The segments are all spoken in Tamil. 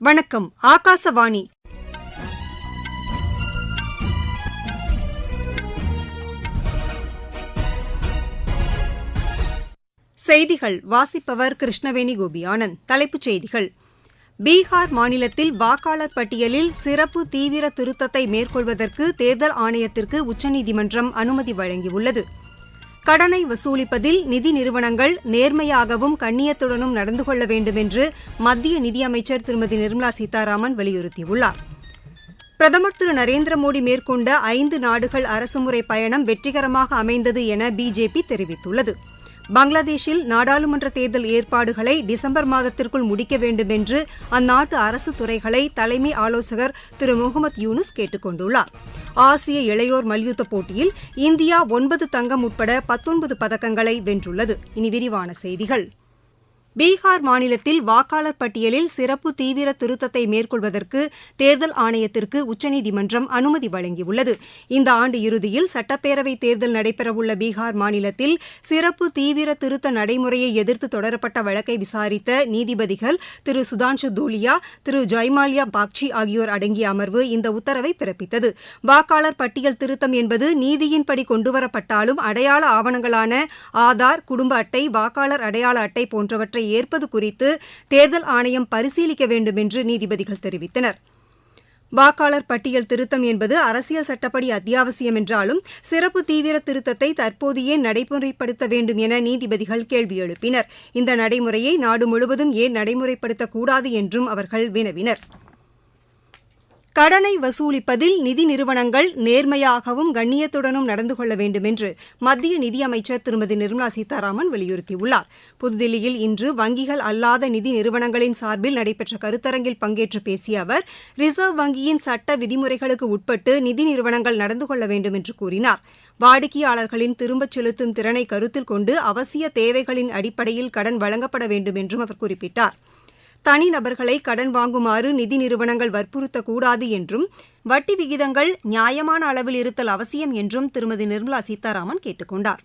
வணக்கம் ஆகாசவாணி. செய்திகள் வாசிப்பவர் கிருஷ்ணவேணி கோபி ஆனந்த். தலைப்புச் செய்திகள். பீகார் மாநிலத்தில் வாக்காளர் பட்டியலில் சிறப்பு தீவிர திருத்தத்தை மேற்கொள்வதற்கு தேர்தல் ஆணையத்திற்கு உச்சநீதிமன்றம் அனுமதி வழங்கியுள்ளது. கடனை வசூலிப்பதில் நிதி நிறுவனங்கள் நேர்மையாகவும் கண்ணியத்துடனும் நடந்து கொள்ள வேண்டும் என்று மத்திய நிதியமைச்சர் திருமதி நிர்மலா சீதாராமன் வலியுறுத்தியுள்ளார். பிரதமர் திரு நரேந்திர மோடி மேற்கொண்ட ஐந்து நாடுகள் அரசுமுறை பயணம் வெற்றிகரமாக அமைந்தது என பிஜேபி தெரிவித்துள்ளது. பங்களாதேஷில் நாடாளுமன்ற தேர்தல் ஏற்பாடுகளை டிசம்பர் மாதத்திற்குள் முடிக்க வேண்டும் என்று அந்நாட்டு அரசு துறைகளை தலைமை ஆலோசகர் திரு முகமது யூனுஸ் கேட்டுக் கொண்டுள்ளார். ஆசிய இளையோர் மல்யுத்த போட்டியில் இந்தியா ஒன்பது தங்கம் உட்பட பத்தொன்பது பதக்கங்களை வென்றுள்ளது. இனி விரிவான செய்திகள். பீகார் மாநிலத்தில் வாக்காளர் பட்டியலில் சிறப்பு தீவிர திருத்தத்தை மேற்கொள்வதற்கு தேர்தல் ஆணையத்திற்கு உச்சநீதிமன்றம் அனுமதி வழங்கியுள்ளது. இந்த ஆண்டு இறுதியில் சட்டப்பேரவைத் தேர்தல் நடைபெறவுள்ள பீகார் மாநிலத்தில் சிறப்பு தீவிர திருத்த நடைமுறையை எதிர்த்து தொடரப்பட்ட வழக்கை விசாரித்த நீதிபதிகள் திரு சுதான்ஷு தூலியா திரு ஜெய்மாலியா பாக்சி ஆகியோர் அடங்கிய அமர்வு இந்த உத்தரவை பிறப்பித்தது. வாக்காளர் பட்டியல் திருத்தம் என்பது நீதியின்படி கொண்டுவரப்பட்டாலும் அடையாள ஆவணங்களான ஆதார் குடும்ப அட்டை வாக்காளர் அடையாள அட்டை போன்றவற்றை ஏற்பது குறித்து தேர்தல் ஆணையம் பரிசீலிக்க வேண்டும் என்று நீதிபதிகள் தெரிவித்தனர். வாக்காளர் பட்டியல் திருத்தம் என்பது அரசியல் சட்டப்படி அத்தியாவசியம் என்றாலும் சிறப்பு தீவிர திருத்தத்தை தற்போது ஏன் நடைமுறைப்படுத்த வேண்டும் என நீதிபதிகள் கேள்வி எழுப்பினர். இந்த நடைமுறையை நாடு முழுவதும் ஏன் நடைமுறைப்படுத்தக்கூடாது என்றும் அவர்கள் வினவினர். கடனை வசூலிப்பதில் நிதி நிறுவனங்கள் நேர்மையாகவும் கண்ணியத்துடனும் நடந்து கொள்ள வேண்டும் என்று மத்திய நிதியமைச்சர் திருமதி நிர்மலா சீதாராமன் வலியுறுத்தியுள்ளார். புதுதில்லியில் இன்று வங்கிகள் அல்லாத நிதி நிறுவனங்களின் சார்பில் நடைபெற்ற கருத்தரங்கில் பங்கேற்று பேசிய அவர் ரிசர்வ் வங்கியின் சட்ட விதிமுறைகளுக்கு உட்பட்டு நிதி நிறுவனங்கள் நடந்து கொள்ள வேண்டும் என்று கூறினார். வாடிக்கையாளர்களின் திரும்பச் செலுத்தும் திறனை கருத்தில் கொண்டு அவசிய தேவைகளின் அடிப்படையில் கடன் வழங்கப்பட வேண்டும் என்றும் அவர் குறிப்பிட்டார். தனிநபர்களை கடன் வாங்குமாறு நிதி நிறுவனங்கள் வற்புறுத்தக்கூடாது என்றும் வட்டி விகிதங்கள் நியாயமான அளவில் இருத்தல் அவசியம் என்றும் திருமதி நிர்மலா சீதாராமன் கேட்டுக் கொண்டாா்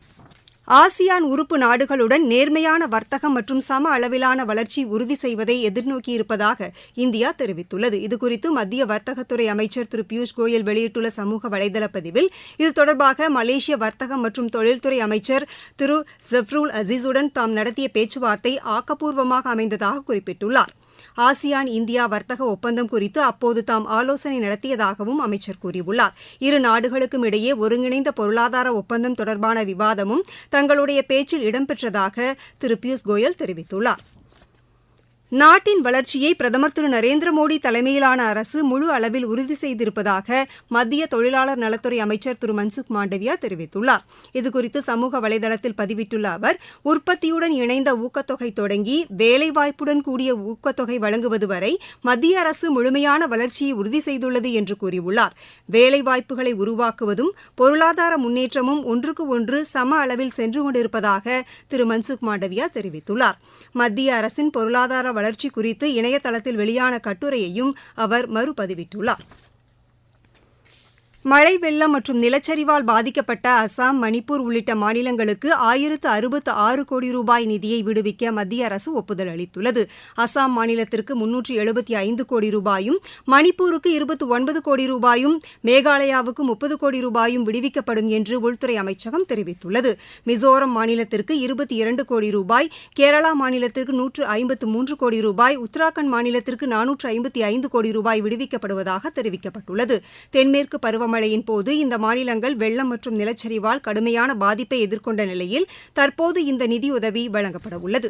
ஆசியான் உறுப்பு நாடுகளுடன் நேர்மையான வர்த்தகம் மற்றும் சம அளவிலான வளர்ச்சி உறுதி செய்வதை எதிர்நோக்கியிருப்பதாக இந்தியா தெரிவித்துள்ளது. இதுகுறித்து மத்திய வர்த்தகத்துறை அமைச்சர் திரு பியூஷ் கோயல் வெளியிட்டுள்ள சமூக வலைதள பதிவில் இது தொடர்பாக மலேசிய வர்த்தகம் மற்றும் தொழில்துறை அமைச்சர் திரு ஜஃப்ருல் அசீஸுடன் தாம் நடத்திய பேச்சுவார்த்தை ஆக்கப்பூர்வமாக அமைந்ததாக குறிப்பிட்டுள்ளார். ஆசியான் இந்தியா வர்த்தக ஒப்பந்தம் குறித்து அப்போது தாம் ஆலோசனை நடத்தியதாகவும் அமைச்சர் கூறியுள்ளார். இரு நாடுகளுக்கும் இடையே ஒருங்கிணைந்த பொருளாதார ஒப்பந்தம் தொடர்பான விவாதமும் தங்களுடைய பேச்சில் இடம்பெற்றதாக திரு பியூஷ் கோயல் தெரிவித்துள்ளார். நாட்டின் வளர்ச்சியை பிரதமர் திரு நரேந்திர மோடி தலைமையிலான அரசு முழு அளவில் உறுதி செய்திருப்பதாக மத்திய தொழிலாளர் நலத்துறை அமைச்சர் திரு மன்சுக் மாண்டவியா தெரிவித்துள்ளார். இதுகுறித்து சமூக வலைதளத்தில் பதிவிட்டுள்ள அவர் உற்பத்தியுடன் இணைந்த ஊக்கத்தொகை தொடங்கி வேலைவாய்ப்புடன் கூடிய ஊக்கத்தொகை வழங்குவது வரை மத்திய அரசு முழுமையான வளர்ச்சியை உறுதி செய்துள்ளது என்று கூறியுள்ளார். வேலைவாய்ப்புகளை உருவாக்குவதும் பொருளாதார முன்னேற்றமும் ஒன்றுக்கு ஒன்று சம அளவில் சென்று கொண்டிருப்பதாக திரு மன்சுக் மாண்டவியா தெரிவித்துள்ளார். மத்திய அரசின் பொருளாதார வளர்ச்சி குறித்து இணையதளத்தில் வெளியான கட்டுரையையும் அவர் மறுபதிவிட்டுள்ளார். மழை வெள்ளம் மற்றும் நிலச்சரிவால் பாதிக்கப்பட்ட அசாம் மணிப்பூர் உள்ளிட்ட மாநிலங்களுக்கு ஆயிரத்து அறுபத்து ஆறு கோடி ரூபாய் நிதியை விடுவிக்க மத்திய அரசு ஒப்புதல் அளித்துள்ளது. அசாம் மாநிலத்திற்கு முன்னூற்று எழுபத்தி ஐந்து கோடி ரூபாயும் மணிப்பூருக்கு இருபத்தி ஒன்பது கோடி ரூபாயும் மேகாலயாவுக்கு முப்பது கோடி ரூபாயும் விடுவிக்கப்படும் என்று உள்துறை அமைச்சகம் தெரிவித்துள்ளது. மிசோரம் மாநிலத்திற்கு இருபத்தி இரண்டு கோடி ரூபாய் கேரளா மாநிலத்திற்கு நூற்று ஐம்பத்து மூன்று கோடி ரூபாய் உத்தராகண்ட் மாநிலத்திற்கு நானூற்று ஐம்பத்தி ஐந்து கோடி ரூபாய் விடுவிக்கப்படுவதாக தெரிவிக்கப்பட்டுள்ளது. தென்மேற்கு பருவம் கனமழையின் போது இந்த மாநிலங்கள் வெள்ளம் மற்றும் நிலச்சரிவால் கடுமையான பாதிப்பை எதிர்கொண்ட நிலையில் தற்போது இந்த நிதியுதவி வழங்கப்பட உள்ளது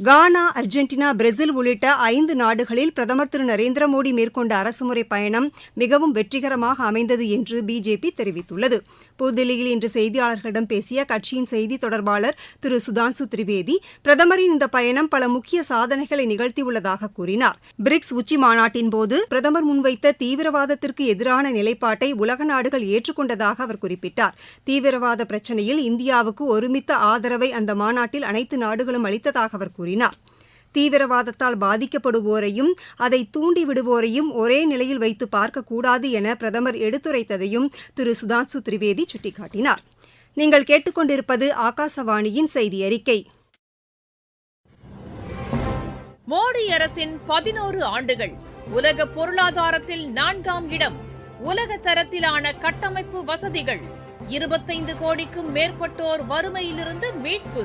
கானா அர்ஜென்டினா பிரேசில் உள்ளிட்ட ஐந்து நாடுகளில் பிரதமர் திரு நரேந்திர மோடி மேற்கொண்ட அரசுமுறை பயணம் மிகவும் வெற்றிகரமாக அமைந்தது என்று பிஜேபி தெரிவித்துள்ளது. புதுதில்லியில் இன்று செய்தியாளர்களிடம் பேசிய கட்சியின் செய்தி தொடர்பாளர் திரு சுதான்சு திரிவேதி பிரதமரின் இந்த பயணம் பல முக்கிய சாதனைகளை நிகழ்த்தியுள்ளதாக கூறினார். பிரிக்ஸ் உச்சி மாநாட்டின் போது பிரதமர் முன்வைத்த தீவிரவாதத்திற்கு எதிரான நிலைப்பாட்டை உலக நாடுகள் ஏற்றுக்கொண்டதாக அவர் குறிப்பிட்டார். தீவிரவாத பிரச்சினையில் இந்தியாவுக்கு ஒருமித்த ஆதரவை அந்த மாநாட்டில் அனைத்து நாடுகளும் அளித்ததாக அவர் கூறினார். கூறினார். தீவிரவாதத்தால் பாதிக்கப்படுவோரையும் அதை தூண்டிவிடுவோரையும் ஒரே நிலையில் வைத்து பார்க்கக்கூடாது என பிரதமர் எடுத்துரைத்ததையும் திரு. சுதான்சு திரிவேதி சுட்டிக்காட்டினார். நீங்கள் கேட்டுக்கொண்டிருப்பது ஆகாசவாணியின் செய்தி அறிக்கை. மோடி அரசின் பதினோரு ஆண்டுகள் உலக பொருளாதாரத்தில் நான்காம் இடம் உலக தரத்திலான கட்டமைப்பு வசதிகள் இருபத்தைந்து கோடிக்கும் மேற்பட்டோர் வறுமையிலிருந்து மீட்பு.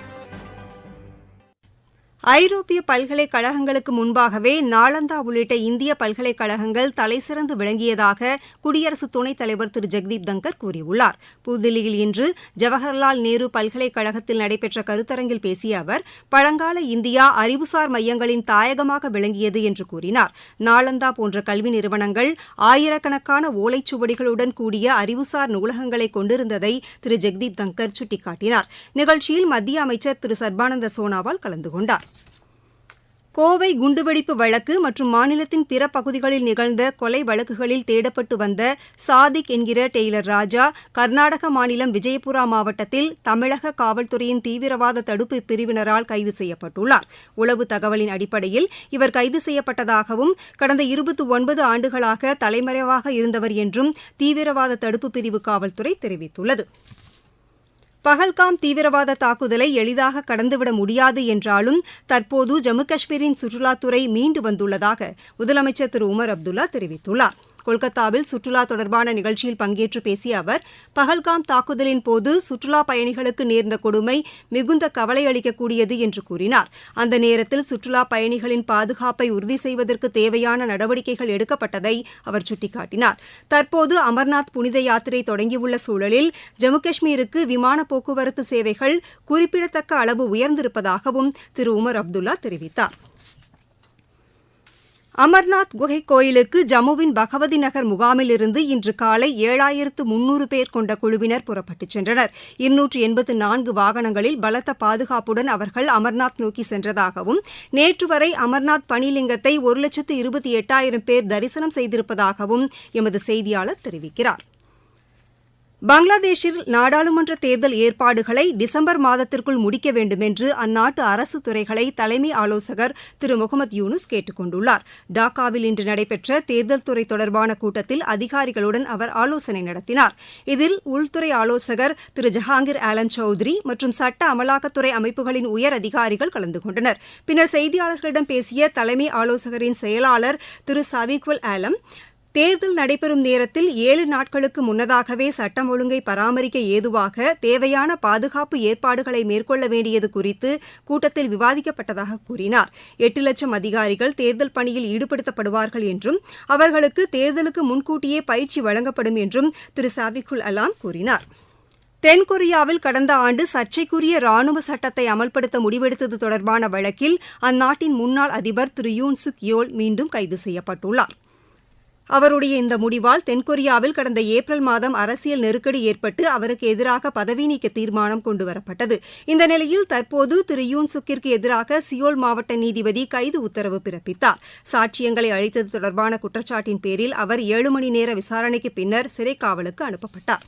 ஐரோப்பிய பல்கலைக்கழகங்களுக்கு முன்பாகவே நாளந்தா உள்ளிட்ட இந்திய பல்கலைக்கழகங்கள் தலைசிறந்து விளங்கியதாக குடியரசு துணைத் தலைவர் திரு. ஜெக்தீப் தங்கர் கூறியுள்ளார். புதுதில்லியில் இன்று ஜவஹர்லால் நேரு பல்கலைக்கழகத்தில் நடைபெற்ற கருத்தரங்கில் பேசிய அவர் பழங்கால இந்தியா அறிவுசார் மையங்களின் தாயகமாக விளங்கியது என்று கூறினார். நாளந்தா போன்ற கல்வி நிறுவனங்கள் ஆயிரக்கணக்கான ஓலைச்சுவடிகளுடன் கூடிய அறிவுசார் நூலகங்களை கொண்டிருந்ததை திரு. ஜெக்தீப் தங்கர் சுட்டிக்காட்டினார். நிகழ்ச்சியில் மத்திய அமைச்சர் திரு. சர்பானந்த சோனாவால் கலந்து கொண்டார். கோவை குண்டுவெடிப்பு வழக்கு மற்றும் மாநிலத்தின் பிற பகுதிகளில் நிகழ்ந்த கொலை வழக்குகளில் தேடப்பட்டு வந்த சாதிக் என்கிற டெய்லர் ராஜா கர்நாடக மாநிலம் விஜயபுரா மாவட்டத்தில் தமிழக காவல்துறையின் தீவிரவாத தடுப்பு பிரிவினரால் கைது செய்யப்பட்டுள்ளார். உளவு தகவலின் அடிப்படையில் இவர் கைது செய்யப்பட்டதாகவும் கடந்த இருபத்தி ஒன்பது ஆண்டுகளாக தலைமறைவாக இருந்தவர் என்றும் தீவிரவாத தடுப்பு பிரிவு காவல்துறை தெரிவித்துள்ளது. பஹல்காம் தீவிரவாத தாக்குதலை எளிதாக கடந்துவிட முடியாது என்றாலும் தற்போது ஜம்மு காஷ்மீரின் சுற்றுலாத்துறை மீண்டு வந்துள்ளதாக முதலமைச்சர் திரு உமர் அப்துல்லா தெரிவித்துள்ளார். கொல்கத்தாவில் சுற்றுலா தொடர்பான நிகழ்ச்சியில் பங்கேற்று பேசிய அவர் பகல்காம் தாக்குதலின் போது சுற்றுலா பயணிகளுக்கு நேர்ந்த கொடுமை மிகுந்த கவலை அளிக்கக்கூடியது என்று கூறினார். அந்த நேரத்தில் சுற்றுலா பயணிகளின் பாதுகாப்பை உறுதி செய்வதற்கு தேவையான நடவடிக்கைகள் எடுக்கப்பட்டதை அவர் சுட்டிக்காட்டினார். தற்போது அமர்நாத் புனித யாத்திரை தொடங்கியுள்ள சூழலில் ஜம்மு காஷ்மீருக்கு விமான போக்குவரத்து சேவைகள் குறிப்பிடத்தக்க அளவு உயர்ந்திருப்பதாகவும் திரு உமர் அப்துல்லா தெரிவித்தார். அமர்நாத் குகை கோயிலுக்கு ஜம்முவின் பகவதி நகர் முகாமிலிருந்து இன்று காலை ஏழாயிரத்து முன்னூறு பேர் கொண்ட குழுவினர் புறப்பட்டுச் சென்றனர். இருநூற்று எண்பத்து நான்கு வாகனங்களில் பலத்த பாதுகாப்புடன் அவர்கள் அமர்நாத் நோக்கி சென்றதாகவும் நேற்று வரை அமர்நாத் பனிலிங்கத்தை ஒரு லட்சத்து இருபத்தி எட்டாயிரம் பேர் தரிசனம் செய்திருப்பதாகவும் எமது செய்தியாளர் தெரிவிக்கிறார். பங்களாதேஷில் நாடாளுமன்ற தேர்தல் ஏற்பாடுகளை டிசம்பர் மாதத்திற்குள் முடிக்க வேண்டுமென்று அந்நாட்டு அரசு துறைகளை தலைமை ஆலோசகர் திரு முகமது யூனுஸ் கேட்டுக் கொண்டுள்ளார். டாக்காவில் இன்று நடைபெற்ற தேர்தல் துறை தொடர்பான கூட்டத்தில் அதிகாரிகளுடன் அவர் ஆலோசனை நடத்தினார். இதில் உள்துறை ஆலோசகர் திரு ஜஹாங்கீர் ஆலம் சௌத்ரி மற்றும் சட்ட அமலாக்கத்துறை அமைப்புகளின் உயர் அதிகாரிகள் கலந்து கொண்டனர். பின்னர் செய்தியாளர்களிடம் பேசிய தலைமை ஆலோசகரின் செயலாளர் திரு சவிக்வல் ஆலம் தேர்தல் நடைபெறும் நேரத்தில் ஏழு நாட்களுக்கு முன்னதாகவே சட்டம் ஒழுங்கை பராமரிக்க ஏதுவாக தேவையான பாதுகாப்பு ஏற்பாடுகளை மேற்கொள்ள வேண்டியது குறித்து கூட்டத்தில் விவாதிக்கப்பட்டதாக கூறினார். எட்டு லட்சம் அதிகாரிகள் தேர்தல் பணியில் ஈடுபடுத்தப்படுவார்கள் என்றும் அவர்களுக்கு தேர்தலுக்கு முன்கூட்டியே பயிற்சி வழங்கப்படும் என்றும் திரு. சாவிகுல் அலாம் கூறினார். தென்கொரியாவில் கடந்த ஆண்டு சர்ச்சைக்குரிய ராணுவ சட்டத்தை அமல்படுத்த முடிவெடுத்தது தொடர்பான வழக்கில் அந்நாட்டின் முன்னாள் அதிபர் திரு. யூன் சுக் யோல் மீண்டும் கைது செய்யப்பட்டுள்ளார். அவருடைய இந்த முடிவால் தென்கொரியாவில் கடந்த ஏப்ரல் மாதம் அரசியல் நெருக்கடி ஏற்பட்டு அவருக்கு எதிராக பதவி நீக்க தீர்மானம் கொண்டுவரப்பட்டது. இந்த நிலையில் தற்போது திரு யூன் சுக்கிற்கு எதிராக சியோல் மாவட்ட நீதிபதி கைது உத்தரவு பிறப்பித்தார். சாட்சியங்களை அளித்தது தொடர்பான குற்றச்சாட்டின் பேரில் அவர் ஏழு மணி நேர விசாரணைக்கு பின்னர் சிறைக்காவலுக்கு அனுப்பப்பட்டாா் அனுப்பப்பட்டார்.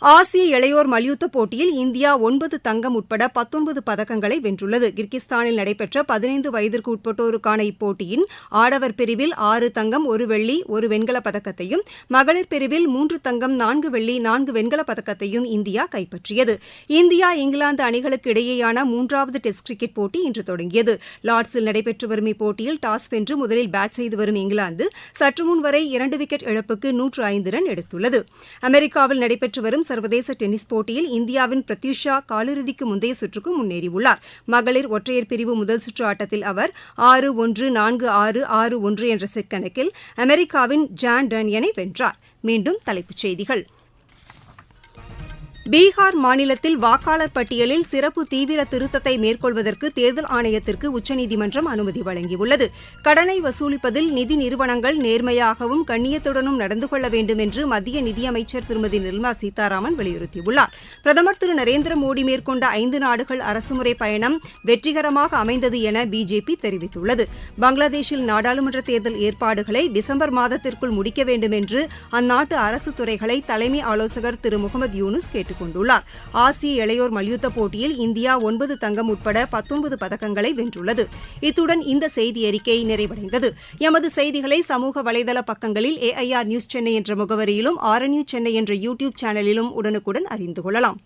ஆசிய இளையோர் மல்யுத்த போட்டியில் இந்தியா ஒன்பது தங்கம் உட்பட பத்தொன்பது பதக்கங்களை வென்றுள்ளது. கிர்கிஸ்தானில் நடைபெற்ற பதினைந்து வயதிற்கு உட்பட்டோருக்கான இப்போட்டியின் ஆடவர் பிரிவில் ஆறு தங்கம் ஒரு வெள்ளி ஒரு வெண்கலப் பதக்கத்தையும் மகளிர் பிரிவில் மூன்று தங்கம் நான்கு வெள்ளி நான்கு வெண்கலப் பதக்கத்தையும் இந்தியா கைப்பற்றியது. இந்தியா இங்கிலாந்து அணிகளுக்கு இடையேயான மூன்றாவது டெஸ்ட் கிரிக்கெட் போட்டி இன்று தொடங்கியது. லார்ட்ஸில் நடைபெற்று வரும் இப்போட்டியில் டாஸ் வென்று முதலில் பேட் செய்து வரும் இங்கிலாந்து சற்றுமுன் வரை இரண்டு விக்கெட் இழப்புக்கு நூற்று ஐந்து ரன் எடுத்துள்ளது. அமெரிக்காவில் நடைபெற்று வரும் சர்வதேச டென்னிஸ் போட்டியில் இந்தியாவின் பிரத்யூஷா காலிறுதிக்கு முந்தைய சுற்றுக்கு முன்னேறியுள்ளார். மகளிர் ஒற்றையர் பிரிவு முதல் சுற்று ஆட்டத்தில் அவர் ஆறு ஒன்று நான்கு ஆறு ஆறு ஒன்று என்ற செட் கணக்கில் அமெரிக்காவின் ஜான் டன்யனை வென்றார். மீண்டும் தலைப்புச் செய்திகள். பீகார் மாநிலத்தில் வாக்காளர் பட்டியலில் சிறப்பு தீவிர திருத்தத்தை மேற்கொள்வதற்கு தேர்தல் ஆணையத்திற்கு உச்சநீதிமன்றம் அனுமதி வழங்கியுள்ளது. கடனை வசூலிப்பதில் நிதி நிறுவனங்கள் நேர்மையாகவும் கண்ணியத்துடனும் நடந்து கொள்ள வேண்டும் என்று மத்திய நிதியமைச்சர் திருமதி நிர்மலா சீதாராமன் வலியுறுத்தியுள்ளார். பிரதமர் திரு நரேந்திர மோடி மேற்கொண்ட ஐந்து நாடுகள் அரசுமுறை பயணம் வெற்றிகரமாக அமைந்தது என பிஜேபி தெரிவித்துள்ளது. பங்களாதேஷில் நாடாளுமன்ற தேர்தல் ஏற்பாடுகளை டிசம்பர் மாதத்திற்குள் முடிக்க வேண்டும் என்று அந்நாட்டு அரசு துறைகளை தலைமை ஆலோசகர் திரு முகமது யூனுஸ் கேட்டுக் பெற்றுக் கொண்டுள்ளார். ஆசிய இளையோர் மல்யுத்த போட்டியில் இந்தியா ஒன்பது தங்கம் உட்பட பத்தொன்பது பதக்கங்களை வென்றுள்ளது. இத்துடன் இந்த செய்தி அறிக்கை நிறைவடைந்தது. எமது செய்திகளை சமூக வலைதள பக்கங்களில் ஏஐஆர் நியூஸ் சென்னை என்ற முகவரியிலும் ஆர்என்யூ சென்னை என்ற யூடியூப் சேனலிலும் உடனுக்குடன் அறிந்து கொள்ளலாம்.